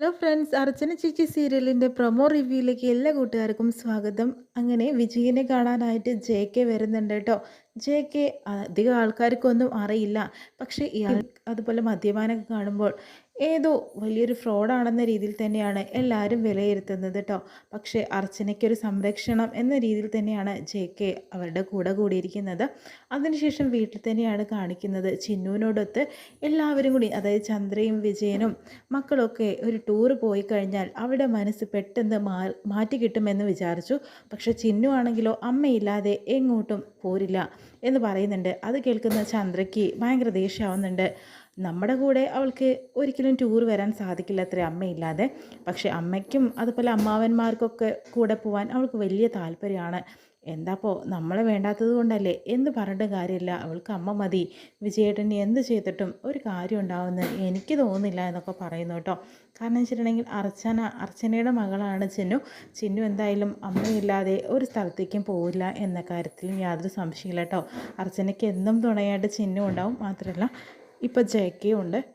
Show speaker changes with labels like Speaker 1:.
Speaker 1: Hello friends അർച്ചന ചേച്ചി സീരിയലിന്റെ promo റിവ്യൂയിലേക്ക് എല്ലാ കൂട്ടുകാർക്കും സ്വാഗതം. അങ്ങനെ വിജയനെ കാണാനായിട്ട് ജെ കെ വരുന്നുണ്ട് കേട്ടോ. ജെ കെ അധികം ആൾക്കാർക്കൊന്നും അറിയില്ല. പക്ഷേ ഇയാൾ അതുപോലെ മദ്യപാനമൊക്കെ കാണുമ്പോൾ ഏതോ വലിയൊരു ഫ്രോഡാണെന്ന രീതിയിൽ തന്നെയാണ് എല്ലാവരും വിലയിരുത്തുന്നത് കേട്ടോ പക്ഷേ അർച്ചനയ്ക്കൊരു സംരക്ഷണം എന്ന രീതിയിൽ തന്നെയാണ് ജെ കെ അവരുടെ കൂടെ കൂടിയിരിക്കുന്നത്. അതിനുശേഷം വീട്ടിൽ തന്നെയാണ് കാണിക്കുന്നത് ചിന്നുവിനോടൊത്ത്. എല്ലാവരും കൂടി അതായത് ചന്ദ്രയും വിജയനും മക്കളൊക്കെ ഒരു ടൂർ പോയി കഴിഞ്ഞാൽ അവിടെ മനസ്സ് പെട്ടെന്ന് മാറ്റി കിട്ടുമെന്ന് വിചാരിച്ചു. പക്ഷേ ചിന്നു ആണെങ്കിലോ അമ്മയില്ലാതെ എങ്ങോട്ടും പോരില്ല എന്ന് പറയുന്നുണ്ട്. അത് കേൾക്കുന്ന ചന്ദ്രയ്ക്ക് ഭയങ്കര ദേഷ്യമാവുന്നുണ്ട് നമ്മുടെ കൂടെ അവൾക്ക് ഒരിക്കലും ടൂർ വരാൻ സാധിക്കില്ല അത്ര അമ്മയില്ലാതെ. പക്ഷേ അമ്മയ്ക്കും അതുപോലെ അമ്മാവന്മാർക്കൊക്കെ കൂടെ പോകാൻ അവൾക്ക് വലിയ താല്പര്യമാണ്. എന്താപ്പോ നമ്മളെ വേണ്ടാത്തത് കൊണ്ടല്ലേ എന്ന് പറഞ്ഞിട്ട് കാര്യമില്ല. അവൾക്ക് അമ്മ മതി. വിജയേട്ടൻ എന്ത് ചെയ്തിട്ടും ഒരു കാര്യം ഉണ്ടാവുമെന്ന് എനിക്ക് തോന്നുന്നില്ല എന്നൊക്കെ പറയുന്നു കേട്ടോ. കാരണം വെച്ചിട്ടുണ്ടെങ്കിൽ അർച്ചന അർച്ചനയുടെ മകളാണ് ചിന്നു. ചിന്നു എന്തായാലും അമ്മയില്ലാതെ ഒരു സ്ഥലത്തേക്കും പോവില്ല എന്ന കാര്യത്തിൽ യാതൊരു സംശയമില്ല കേട്ടോ. അർച്ചനയ്ക്ക് എന്നും തുണയായിട്ട് ചിന്നു ഉണ്ടാവും. മാത്രമല്ല ഇപ്പോൾ ജയക്കയും ഉണ്ട്.